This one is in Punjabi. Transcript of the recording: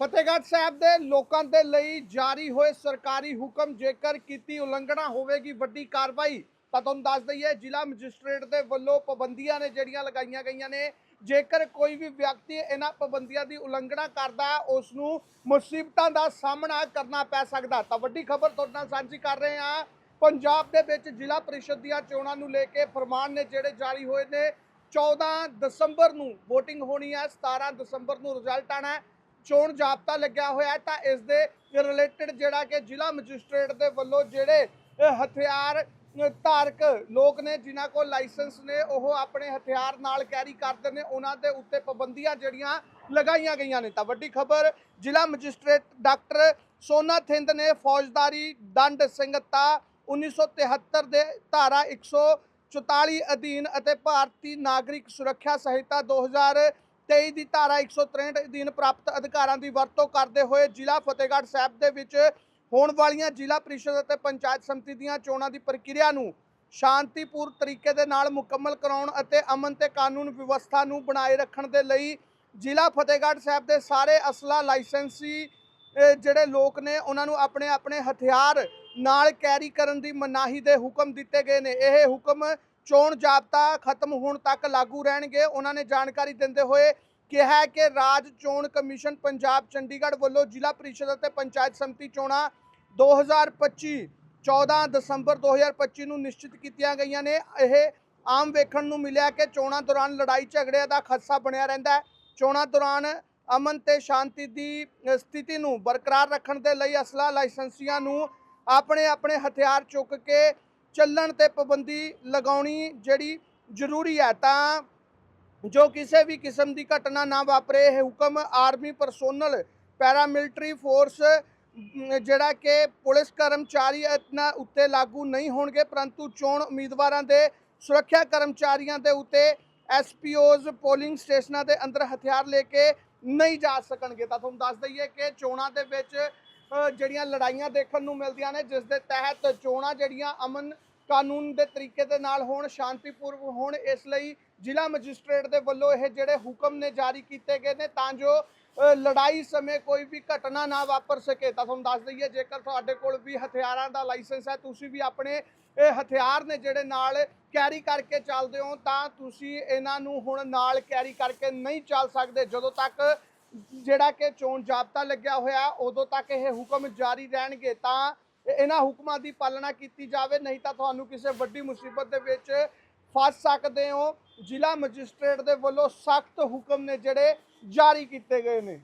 ਫਤਿਹਗੜ੍ਹ ਸਾਹਿਬ ਦੇ ਲੋਕਾਂ ਦੇ ਲਈ ਜਾਰੀ ਹੋਏ ਸਰਕਾਰੀ ਹੁਕਮ ਜੇਕਰ ਕੀਤੀ ਉਲੰਘਣਾ ਹੋਵੇਗੀ ਵੱਡੀ ਕਾਰਵਾਈ, ਤਾਂ ਤੁਹਾਨੂੰ ਦੱਸ ਦਈਏ, ਜ਼ਿਲ੍ਹਾ ਮੈਜਿਸਟ੍ਰੇਟ ਦੇ ਵੱਲੋਂ ਪਾਬੰਦੀਆਂ ਨੇ ਜਿਹੜੀਆਂ ਲਗਾਈਆਂ ਗਈਆਂ ਨੇ, ਜੇਕਰ ਕੋਈ ਵੀ ਵਿਅਕਤੀ ਇਹਨਾਂ ਪਾਬੰਦੀਆਂ ਦੀ ਉਲੰਘਣਾ ਕਰਦਾ ਹੈ ਉਸ ਨੂੰ ਮੁਸੀਬਤਾਂ ਦਾ ਸਾਹਮਣਾ ਕਰਨਾ ਪੈ ਸਕਦਾ। ਤਾਂ ਵੱਡੀ ਖਬਰ ਤੁਹਾਡੇ ਨਾਲ ਸਾਂਝੀ ਕਰ ਰਹੇ ਹਾਂ, ਪੰਜਾਬ ਦੇ ਵਿੱਚ ਜ਼ਿਲ੍ਹਾ ਪਰਿਸ਼ਦ ਦੀਆਂ ਚੋਣਾਂ ਨੂੰ ਲੈ ਕੇ ਫਰਮਾਨ ਨੇ ਜਿਹੜੇ ਜਾਰੀ ਹੋਏ ਨੇ 14 ਦਸੰਬਰ ਨੂੰ VOTING ਹੋਣੀ ਹੈ 17 ਦਸੰਬਰ ਨੂੰ ਰਿਜ਼ਲਟ ਆਣਾ ਹੈ। ਚੋਣ ਜਾਬਤਾ ਲੱਗਿਆ ਹੋਇਆ ਤਾਂ ਇਸ ਦੇ ਰਿਲੇਟਡ ਜਿਹੜਾ ਕਿ ਜ਼ਿਲ੍ਹਾ ਮੈਜਿਸਟ੍ਰੇਟ ਦੇ ਵੱਲੋਂ ਜਿਹੜੇ ਹਥਿਆਰ ਧਾਰਕ ਲੋਕ ਨੇ, ਜਿਨ੍ਹਾਂ ਕੋਲ ਲਾਇਸੈਂਸ ਨੇ, ਉਹ ਆਪਣੇ ਹਥਿਆਰ ਨਾਲ ਕੈਰੀ ਕਰਦੇ ਨੇ, ਉਹਨਾਂ ਦੇ ਉੱਤੇ ਪਾਬੰਦੀਆਂ ਜਿਹੜੀਆਂ ਲਗਾਈਆਂ ਗਈਆਂ ਨੇ। ਤਾਂ ਵੱਡੀ ਖਬਰ, ਜ਼ਿਲ੍ਹਾ ਮੈਜਿਸਟ੍ਰੇਟ ਡਾਕਟਰ ਸੋਨਾ ਥਿੰਦ ਨੇ ਫੌਜਦਾਰੀ ਦੰਡ ਸੰਹਿਤਾ 1973 ਦੇ ਧਾਰਾ 144 ਅਧੀਨ ਅਤੇ ਭਾਰਤੀ ਨਾਗਰਿਕ ਸੁਰੱਖਿਆ ਸੰਹਿਤਾ 2023 ਦੀ ਧਾਰਾ 163 ਅਧੀਨ ਪ੍ਰਾਪਤ ਅਧਿਕਾਰਾਂ ਦੀ ਵਰਤੋਂ ਕਰਦੇ ਹੋਏ ਜ਼ਿਲ੍ਹਾ ਫਤਿਹਗੜ੍ਹ ਸਾਹਿਬ ਦੇ ਵਿੱਚ ਹੋਣ ਵਾਲੀਆਂ ਜ਼ਿਲ੍ਹਾ ਪ੍ਰੀਸ਼ਦ ਅਤੇ ਪੰਚਾਇਤ ਸਮਿਤੀ ਦੀਆਂ ਚੋਣਾਂ ਦੀ ਪ੍ਰਕਿਰਿਆ ਨੂੰ ਸ਼ਾਂਤੀਪੂਰਨ ਤਰੀਕੇ ਦੇ ਨਾਲ ਮੁਕੰਮਲ ਕਰਾਉਣ ਅਤੇ ਅਮਨ ਤੇ ਕਾਨੂੰਨ ਵਿਵਸਥਾ ਨੂੰ ਬਣਾਏ ਰੱਖਣ ਦੇ ਲਈ ਜ਼ਿਲ੍ਹਾ ਫਤਿਹਗੜ੍ਹ ਸਾਹਿਬ ਦੇ ਸਾਰੇ ਅਸਲਾ ਲਾਇਸੈਂਸੀ ਜਿਹੜੇ ਲੋਕ ਨੇ, ਉਹਨਾਂ ਨੂੰ ਆਪਣੇ ਆਪਣੇ ਹਥਿਆਰ ਨਾਲ ਕੈਰੀ ਕਰਨ ਦੀ ਮਨਾਹੀ ਦੇ ਹੁਕਮ ਦਿੱਤੇ ਗਏ ਨੇ। ਇਹ ਹੁਕਮ ਚੋਣ ਜਾਬਤਾ ਖਤਮ ਹੋਣ ਤੱਕ ਲਾਗੂ ਰਹਿਣਗੇ। ਉਹਨਾਂ ਨੇ ਜਾਣਕਾਰੀ ਦਿੰਦੇ ਹੋਏ ਕਿਹਾ ਕਿ ਰਾਜ ਚੋਣ ਕਮਿਸ਼ਨ ਪੰਜਾਬ, ਚੰਡੀਗੜ੍ਹ ਵੱਲੋਂ ਜ਼ਿਲ੍ਹਾ ਪ੍ਰੀਸ਼ਦ ਅਤੇ ਪੰਚਾਇਤ ਸਮਿਤੀ ਚੋਣਾਂ 2025 14 ਦਸੰਬਰ 2025 ਨੂੰ ਨਿਸ਼ਚਿਤ ਕੀਤੀਆਂ ਗਈਆਂ ਨੇ। ਇਹ ਆਮ ਵੇਖਣ ਨੂੰ ਮਿਲਿਆ ਕਿ ਚੋਣਾਂ ਦੌਰਾਨ ਲੜਾਈ ਝਗੜਿਆਂ ਦਾ ਖਦਸ਼ਾ ਬਣਿਆ ਰਹਿੰਦਾ ਹੈ। ਚੋਣਾਂ ਦੌਰਾਨ ਅਮਨ ਤੇ ਸ਼ਾਂਤੀ ਦੀ ਸਥਿਤੀ ਨੂੰ ਬਰਕਰਾਰ ਰੱਖਣ ਦੇ ਲਈ ਅਸਲਾ ਲਾਇਸੈਂਸੀਆਂ ਨੂੰ ਆਪਣੇ ਆਪਣੇ ਹਥਿਆਰ ਚੁੱਕ ਕੇ ਚੱਲਣ ਤੇ ਪਾਬੰਦੀ ਲਗਾਉਣੀ ਜਿਹੜੀ ਜ਼ਰੂਰੀ ਹੈ, ਤਾਂ ਜੋ ਕਿਸੇ ਵੀ ਕਿਸਮ ਦੀ ਘਟਨਾ ਨਾ ਵਾਪਰੇ, ਇਹ ਹੁਕਮ ਆਰਮੀ ਪਰਸੋਨਲ ਪੈਰਾਮਿਲਟਰੀ ਫੋਰਸ ਜਿਹੜਾ ਕਿ ਪੁਲਿਸ ਕਰਮਚਾਰੀ ਇਹਨਾਂ ਉੱਤੇ ਲਾਗੂ ਨਹੀਂ ਹੋਣਗੇ, ਪਰੰਤੂ ਚੋਣ ਉਮੀਦਵਾਰਾਂ ਦੇ ਸੁਰੱਖਿਆ ਕਰਮਚਾਰੀਆਂ ਦੇ ਉੱਤੇ ਐਸਪੀਓਜ਼ ਪੋਲਿੰਗ ਸਟੇਸ਼ਨਾਂ ਦੇ ਅੰਦਰ ਹਥਿਆਰ ਲੈ ਕੇ ਨਹੀਂ ਜਾ ਸਕਣਗੇ। ਤਾਂ ਤੁਹਾਨੂੰ ਦੱਸ ਦਈਏ ਕਿ ਚੋਣਾਂ ਦੇ ਵਿੱਚ ਜਿਹੜੀਆਂ ਲੜਾਈਆਂ ਦੇਖਣ ਨੂੰ ਮਿਲਦੀਆਂ ਨੇ, ਜਿਸ ਦੇ ਤਹਿਤ ਚੋਣਾਂ ਜਿਹੜੀਆਂ ਅਮਨ ਕਾਨੂੰਨ ਦੇ ਤਰੀਕੇ ਦੇ ਨਾਲ ਹੋਣ ਸ਼ਾਂਤੀਪੂਰਵਕ ਹੋਣ, ਇਸ ਲਈ ਜ਼ਿਲ੍ਹਾ ਮੈਜਿਸਟ੍ਰੇਟ ਦੇ ਵੱਲੋਂ ਇਹ ਜਿਹੜੇ ਹੁਕਮ ਨੇ ਜਾਰੀ ਕੀਤੇ ਗਏ ਨੇ ਤਾਂ ਜੋ ਲੜਾਈ ਸਮੇਂ ਕੋਈ ਵੀ ਘਟਨਾ ਨਾ ਵਾਪਰ ਸਕੇ। ਤਾਂ ਤੁਹਾਨੂੰ ਦੱਸ ਦਈਏ, ਜੇਕਰ ਤੁਹਾਡੇ ਕੋਲ ਵੀ ਹਥਿਆਰਾਂ ਦਾ ਲਾਇਸੈਂਸ ਹੈ, ਤੁਸੀਂ ਵੀ ਆਪਣੇ ਇਹ ਹਥਿਆਰ ਨੇ ਜਿਹੜੇ ਨਾਲ ਕੈਰੀ ਕਰਕੇ ਚੱਲਦੇ ਹੋ, ਤਾਂ ਤੁਸੀਂ ਇਹਨਾਂ ਨੂੰ ਹੁਣ ਨਾਲ ਕੈਰੀ ਕਰਕੇ ਨਹੀਂ ਚੱਲ ਸਕਦੇ। ਜਦੋਂ ਤੱਕ ਜਿਹੜਾ ਕਿ ਚੋਣ ਜਾਬਤਾ ਲੱਗਿਆ ਹੋਇਆ, ਉਦੋਂ ਤੱਕ ਇਹ ਹੁਕਮ ਜਾਰੀ ਰਹਿਣਗੇ, ਤਾਂ ਇਹਨਾਂ ਹੁਕਮਾਂ ਦੀ ਪਾਲਣਾ ਕੀਤੀ ਜਾਵੇ, ਨਹੀਂ ਤਾਂ ਤੁਹਾਨੂੰ ਕਿਸੇ ਵੱਡੀ ਮੁਸੀਬਤ ਦੇ ਵਿੱਚ ਫਸ ਸਕਦੇ ਹੋ। ਜ਼ਿਲ੍ਹਾ ਮੈਜਿਸਟ੍ਰੇਟ ਦੇ ਵੱਲੋਂ ਸਖਤ ਹੁਕਮ ਨੇ ਜਿਹੜੇ ਜਾਰੀ ਕੀਤੇ ਗਏ ਨੇ।